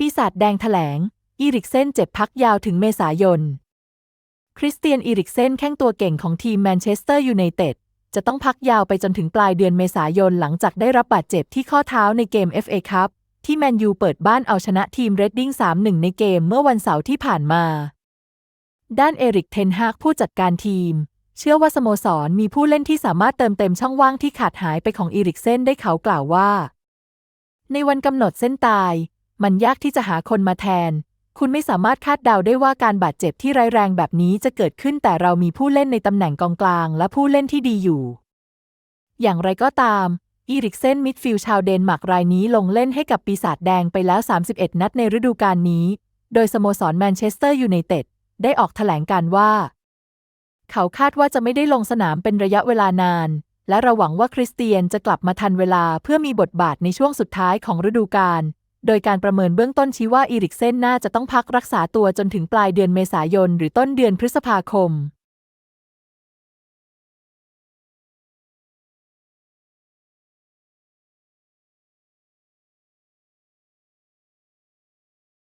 ปีศาจแดงแถลง อีริกเซนเจ็บพักยาวถึงเมษายน คริสเตียนอีริกเซนแข้งตัวเก่งของทีมแมนเชสเตอร์ยูไนเต็ดจะต้องพักยาวไปจนถึงปลายเดือนเมษายนหลังจากได้รับบาดเจ็บที่ข้อเท้าในเกม FA คัพที่แมนยูเปิดบ้านเอาชนะทีมเรดดิ้ง 3-1 ในเกมเมื่อวันเสาร์ที่ผ่านมา ด้านเอริกเทนฮากผู้จัดการทีม เชื่อว่าสโมสรมีผู้เล่นที่สามารถเติมเต็มช่องว่างที่ขาดหายไปของอีริกเซนได้เขากล่าวว่า ในวันกำหนดเส้นตาย มันยากที่จะหาคนมาแทน คุณไม่สามารถคาดเดาได้ว่าการบาดเจ็บที่ร้ายแรงแบบนี้จะเกิดขึ้นแต่เรามีผู้เล่นในตำแหน่งกองกลางและผู้เล่นที่ดีอยู่ อย่างไรก็ตามอีริกเซนมิดฟิลด์ชาวเดนมาร์กรายนี้ลงเล่นให้กับปีศาจแดงไปแล้ว 31 นัดในฤดูกาลนี้ โดยสโมสรแมนเชสเตอร์ยูไนเต็ดได้ออกแถลงการว่า เขาคาดว่าจะไม่ได้ลงสนามเป็นระยะเวลานาน และเราหวังว่าคริสเตียนจะกลับมาทันเวลาเพื่อมีบทบาทในช่วงสุดท้ายของฤดูกาล โดยการประเมินเบื้องต้นชี้ว่าอีริกเซนน่าจะต้องพักรักษาตัวจนถึงปลายเดือนเมษายน หรือต้นเดือนพฤษภาคม